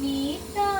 need the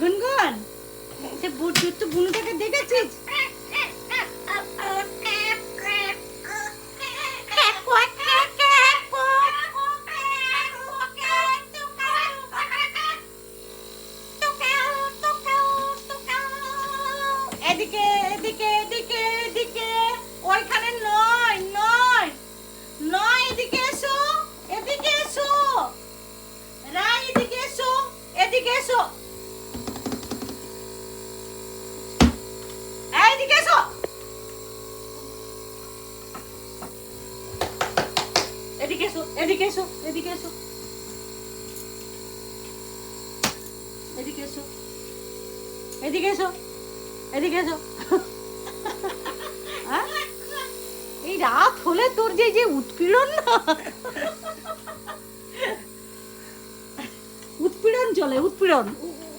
গুনগুন সে বুট তো বুনুটাকে দেখেছিস? এদিকে এসো এদিকে এসো। এদিকে এসো। এদিকে এসো এদিকে এসো? এই রাত হলে তোর যে যে উৎপীড়ন না। উৎপীড়ন চলে, উৎপীড়ন।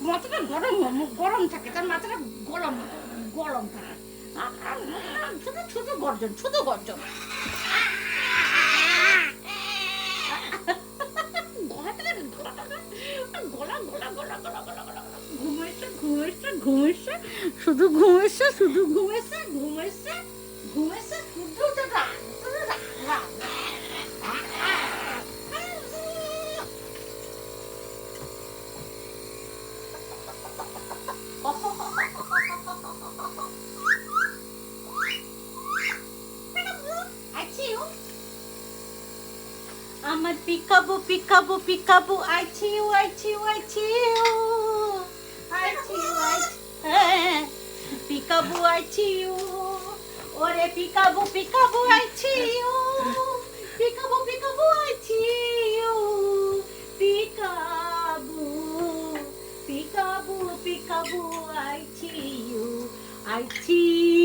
মাথাটা গরম গরম থাকে, তার মাথাটা গরম গরম থাকে। শুধু শুধু গর্জন শুধু গর্জন। গলা গলা গলা গলা গলা গলা ঘুমেছে ঘুমেছে ঘুমেছে শুধু ঘুমেছে শুধু ঘুমেছে ঘুমেছে ঘুমেছে Mas picabu, picabu, picabu. Ai, tio, ai, tio, ai, tio. Ai, tio, ai, tio. É. Picabu, ai, tio. Ore, picabu, picabu, ai, tio. Picabu, picabu, ai, tio. Picabu, picabu, picabu, ai, tio. Ai, tio.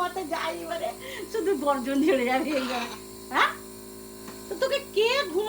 ঘুমাতে যাই এবারে। শুধু গর্জন ঝেড়ে যাবে হ্যাঁ? তো তোকে কে ঘুম